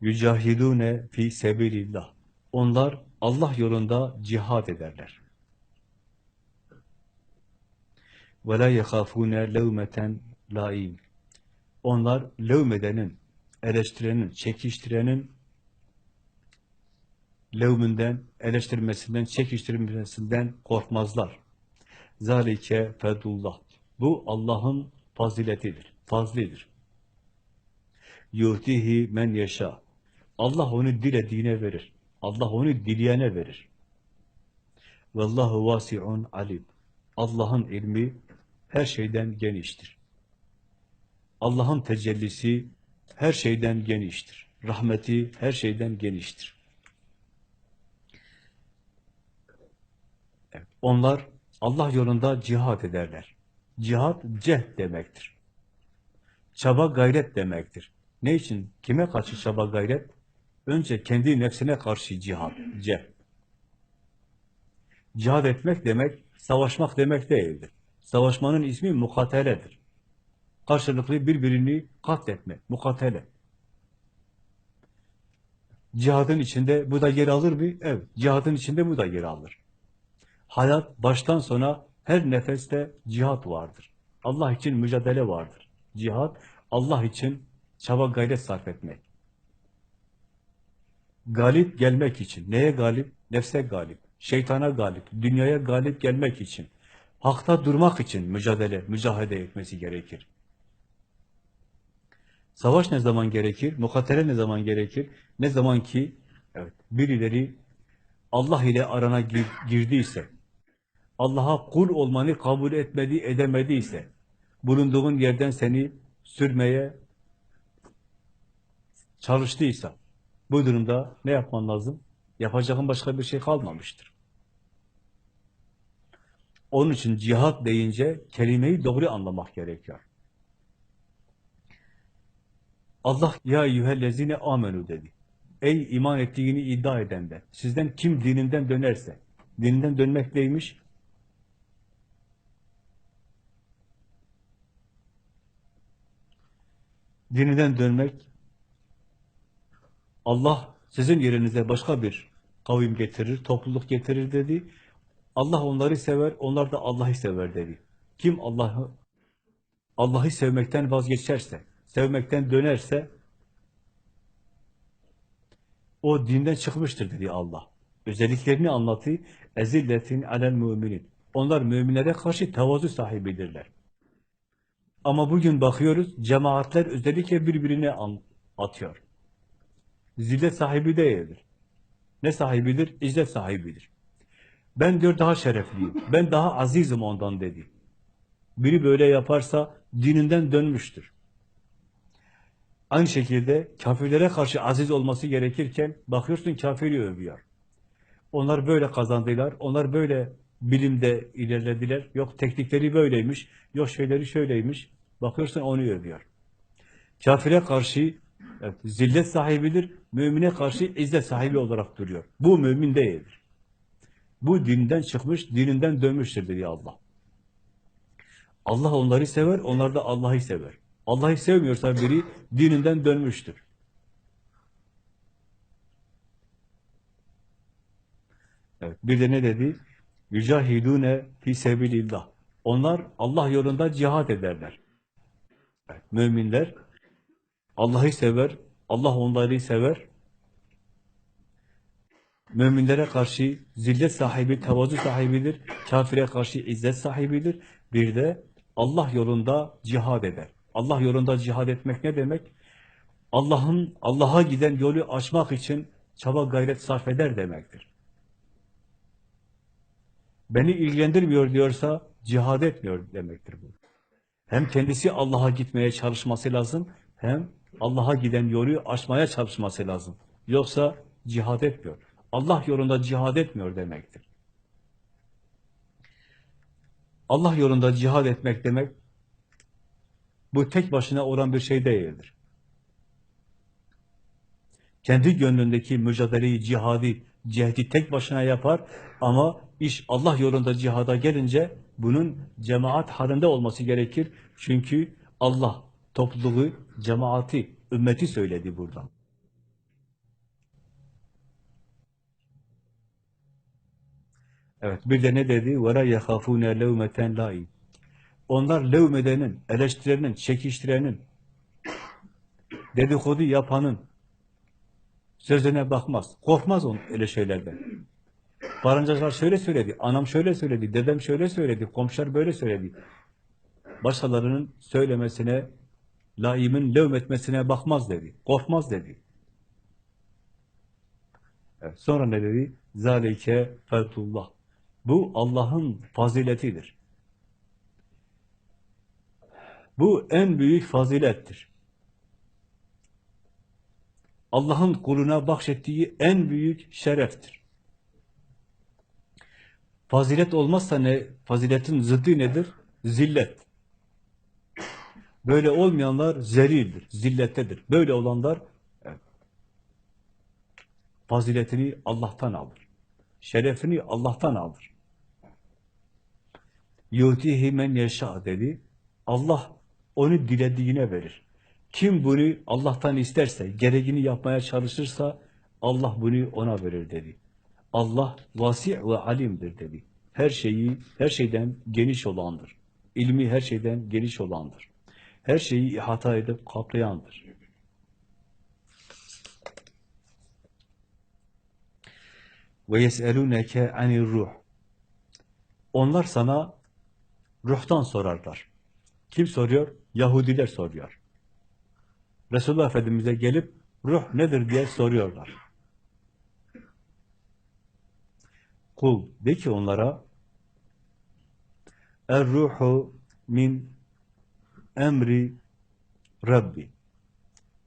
Yücahidune fi sebilillah. Onlar Allah yolunda cihad ederler. Ve la yehafune levmeten laim. Onlar levmedenin, eleştirenin, çekiştirenin levmünden, eleştirmesinden, çekiştirmesinden korkmazlar. Zalike fedullah. Bu Allah'ın faziletidir, fazlidir. Yuhtihi men yaşa. Allah onu dilediğine verir. Allah onu dileyene verir. Vallahu vasi'un alim. Allah'ın ilmi her şeyden geniştir. Allah'ın tecellisi her şeyden geniştir. Rahmeti her şeyden geniştir. Onlar Allah yolunda cihad ederler. Cihad cehd demektir. Çaba gayret demektir. Ne için? Kime karşı çaba gayret? Önce kendi nefsine karşı cihad, cehd. Cihad etmek demek, savaşmak demek değildir. Savaşmanın ismi mukateledir. Karşılıklı birbirini katletmek, mukatele. Cihadın içinde bu da yer alır mı? Evet, cihadın içinde bu da yer alır. Hayat baştan sona her nefeste cihat vardır. Allah için mücadele vardır. Cihat, Allah için çaba gayret sarf etmek. Galip gelmek için. Neye galip? Nefse galip. Şeytana galip. Dünyaya galip gelmek için. Hakta durmak için mücadele, mücahede etmesi gerekir. Savaş ne zaman gerekir? Mukatele ne zaman gerekir? Ne zaman ki evet, birileri Allah ile arana gir, girdiyse, Allah'a kul olmanı kabul etmedi, edemediyse, bulunduğun yerden seni sürmeye çalıştıysa, bu durumda ne yapman lazım? Yapacağın başka bir şey kalmamıştır. Onun için cihat deyince kelimeyi doğru anlamak gerekiyor. Allah ya eyyühellezine amenu dedi. Ey iman ettiğini iddia eden de, sizden kim dininden dönerse, dininden dönmek neymiş? Dininden dönmek, Allah sizin yerinize başka bir kavim getirir, topluluk getirir dedi. Allah onları sever, onlar da Allah'ı sever dedi. Kim Allah'ı Allah'ı sevmekten vazgeçerse, sevmekten dönerse o dinden çıkmıştır dedi Allah. Özelliklerini anlatıyor. Ezilletin alel müminin. Onlar müminlere karşı tevazu sahibidirler. Ama bugün bakıyoruz, cemaatler özellikle birbirine atıyor. Zillet sahibi değildir. Ne sahibidir? İzzet sahibidir. Ben diyor daha şerefliyim. Ben daha azizim ondan dedi. Biri böyle yaparsa dininden dönmüştür. Aynı şekilde kafirlere karşı aziz olması gerekirken bakıyorsun kafiri övüyor. Onlar böyle kazandılar, onlar böyle bilimde ilerlediler. Yok teknikleri böyleymiş, yok şeyleri şöyleymiş. Bakıyorsun onu övüyor. Kafire karşı evet, zillet sahibidir, mümine karşı izzet sahibi olarak duruyor. Bu mümin değildir. Bu dinden çıkmış, dininden dönmüştür dedi Allah. Allah onları sever, onlar da Allah'ı sever. Allah'ı sevmiyorsa biri dininden dönmüştür. Evet, bir de ne dedi? Yücahidune fi sebilillah. Onlar Allah yolunda cihad ederler. Evet, müminler Allah'ı sever, Allah onları sever. Müminlere karşı zillet sahibi, tevazu sahibidir. Kafire karşı izzet sahibidir. Bir de Allah yolunda cihad eder. Allah yolunda cihad etmek ne demek? Allah'ın Allah'a giden yolu açmak için çaba gayret sarf eder demektir. Beni ilgilendirmiyor diyorsa cihad etmiyor demektir bu. Hem kendisi Allah'a gitmeye çalışması lazım, hem Allah'a giden yolu açmaya çalışması lazım. Yoksa cihad etmiyor. Allah yolunda cihad etmiyor demektir. Allah yolunda cihad etmek demek, bu tek başına olan bir şey değildir. Kendi gönlündeki mücadeleyi, cihadi, cehdi tek başına yapar ama iş Allah yolunda cihada gelince bunun cemaat halinde olması gerekir. Çünkü Allah topluluğu, cemaati, ümmeti söyledi buradan. Evet, bir de ne dedi? وَلَا يَخَافُونَ لَوْمَةً لَائِمْ Onlar levmedenin, eleştirenin, çekiştirenin, dedikodu yapanın sözüne bakmaz. Korkmaz on öyle şeylerden. Barıncacılar şöyle söyledi, anam şöyle söyledi, dedem şöyle söyledi, komşular böyle söyledi. Başkalarının söylemesine laimin levmetmesine bakmaz dedi, korkmaz dedi. Evet, sonra ne dedi? Zalike fetullah. Bu Allah'ın faziletidir. Bu en büyük fazilettir. Allah'ın kuluna bahşettiği en büyük şereftir. Fazilet olmazsa ne? Faziletin zıddı nedir? Zillet. Böyle olmayanlar zelildir, zillettedir. Böyle olanlar faziletini Allah'tan alır. Şerefini Allah'tan alır. Yutihi men yeşâ dedi. Allah onu dilediğine verir. Kim bunu Allah'tan isterse, gereğini yapmaya çalışırsa Allah bunu ona verir dedi. Allah vasi' ve alimdir dedi. Her şeyi, her şeyden geniş olandır. İlmi her şeyden geniş olandır. Her şeyi ihata edip kaplayandır. Ve yes'elûneke anir ruh. Onlar sana ruhtan sorarlar. Kim soruyor? Yahudiler soruyor. Resulullah Efendimiz'e gelip ruh nedir diye soruyorlar. Kul de ki onlara Er ruhu min emri Rabbi.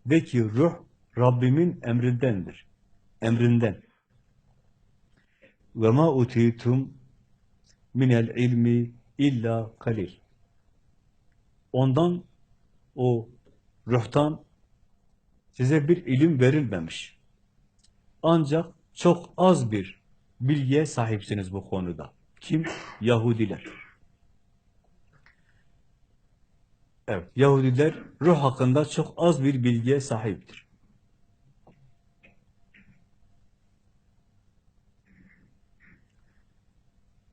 De ki ruh Rabbimin emrindendir. Emrinden. Ve ma utitum minel ilmi illa kalil. Ondan o ruhtan size bir ilim verilmemiş. Ancak çok az bir bilgiye sahipsiniz bu konuda. Kim? Yahudiler. Evet, Yahudiler ruh hakkında çok az bir bilgiye sahiptir.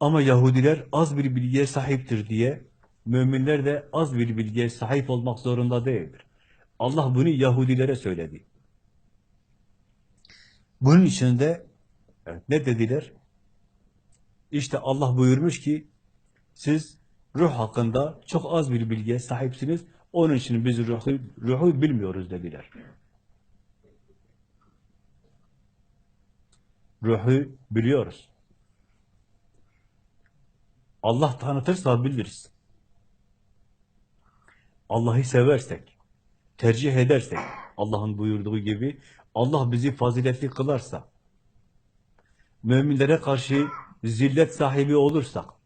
Ama Yahudiler az bir bilgiye sahiptir diye müminler de az bir bilgiye sahip olmak zorunda değildir. Allah bunu Yahudilere söyledi. Bunun için de evet, ne dediler? İşte Allah buyurmuş ki siz ruh hakkında çok az bir bilgiye sahipsiniz. Onun için biz ruhu, ruhu bilmiyoruz dediler. Ruhu biliyoruz. Allah tanıtırsa biliriz. Allah'ı seversek, tercih edersek, Allah'ın buyurduğu gibi, Allah bizi faziletli kılarsa, müminlere karşı zillet sahibi olursak,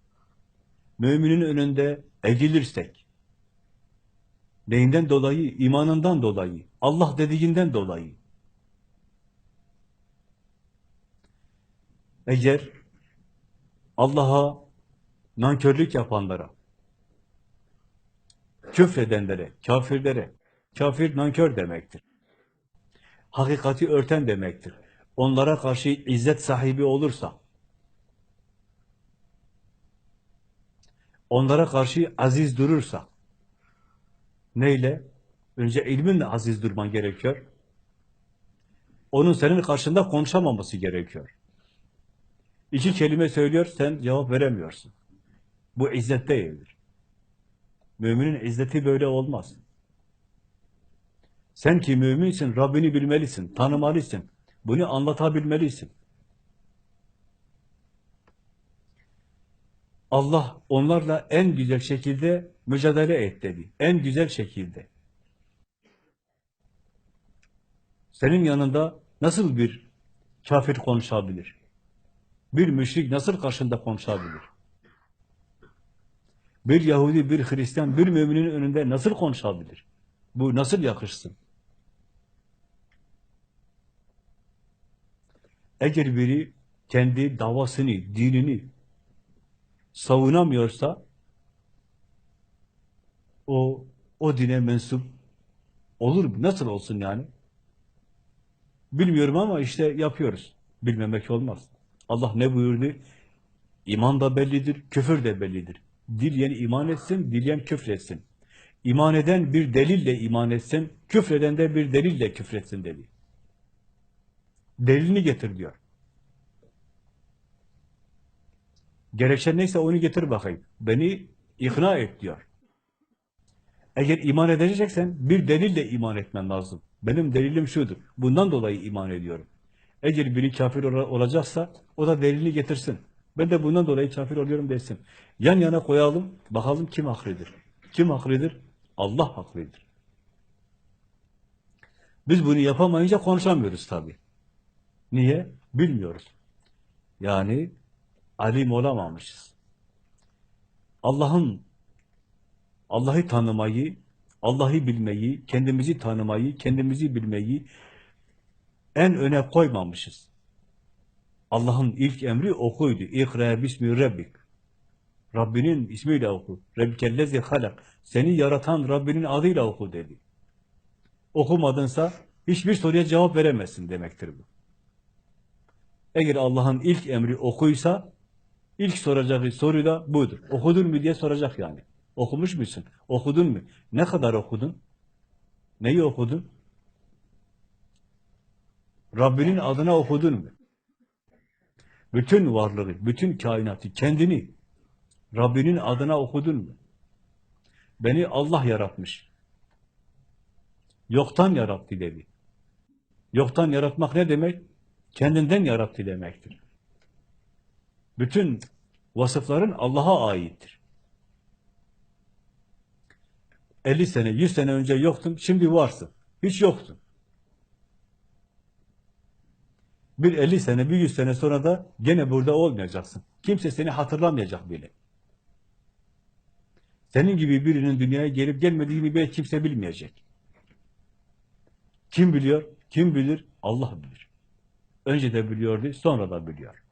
müminin önünde eğilirsek, neyinden dolayı? imanından dolayı, Allah dediğinden dolayı. Eğer Allah'a nankörlük yapanlara, küfredenlere, kafirlere, kafir nankör demektir. Hakikati örten demektir. Onlara karşı izzet sahibi olursa, onlara karşı aziz durursa, neyle? Önce ilminle aziz durman gerekiyor. Onun senin karşında konuşamaması gerekiyor. İki kelime söylüyor, sen cevap veremiyorsun. Bu izzet değildir. Müminin izzeti böyle olmaz. Sen ki müminsin, Rabbini bilmelisin, tanımalısın. Bunu anlatabilmelisin. Allah onlarla en güzel şekilde mücadele et dedi. En güzel şekilde. Senin yanında nasıl bir kafir konuşabilir? Bir müşrik nasıl karşında konuşabilir? Bir Yahudi, bir Hristiyan, bir müminin önünde nasıl konuşabilir? Bu nasıl yakışsın? Eğer biri kendi davasını, dinini savunamıyorsa o o dine mensup olur mu? Nasıl olsun yani? Bilmiyorum ama işte yapıyoruz. Bilmemek olmaz. Allah ne buyurdu? İman da bellidir, küfür de bellidir. Dileyen iman etsin, dileyen küfretsin. İman eden bir delille iman etsin, küfreden de bir delille küfretsin dedi. Delilini getir diyor. Gerekçe neyse onu getir bakayım. Beni ikna et diyor. Eğer iman edeceksen bir delille iman etmen lazım. Benim delilim şudur. Bundan dolayı iman ediyorum. Eğer biri kafir ola- olacaksa o da delilini getirsin. Ben de bundan dolayı kafir oluyorum desin. Yan yana koyalım, bakalım kim haklıdır. Kim haklıdır? Allah haklıdır. Biz bunu yapamayınca konuşamıyoruz tabii. Niye? Bilmiyoruz. Yani alim olamamışız. Allah'ın Allah'ı tanımayı, Allah'ı bilmeyi, kendimizi tanımayı, kendimizi bilmeyi en öne koymamışız. Allah'ın ilk emri okuydu. İkra bismi rabbik. Rabbinin ismiyle oku. Rabbikellezi halak. Seni yaratan Rabbinin adıyla oku dedi. Okumadınsa hiçbir soruya cevap veremezsin demektir bu. Eğer Allah'ın ilk emri okuysa ilk soracağı soru da budur. Okudun mu diye soracak yani. Okumuş musun? Okudun mu? Ne kadar okudun? Neyi okudun? Rabbinin adına okudun mu? Bütün varlığı, bütün kainatı, kendini Rabbinin adına okudun mu? Beni Allah yaratmış. Yoktan yarattı dedi. Yoktan yaratmak ne demek? Kendinden yarattı demektir. Bütün vasıfların Allah'a aittir. 50 sene, 100 sene önce yoktun, şimdi varsın. Hiç yoktun. Bir 50 sene, bir 100 sene sonra da gene burada olmayacaksın. Kimse seni hatırlamayacak bile. Senin gibi birinin dünyaya gelip gelmediğini bile kimse bilmeyecek. Kim biliyor? Kim bilir? Allah bilir. Önce de biliyordu, sonra da biliyor.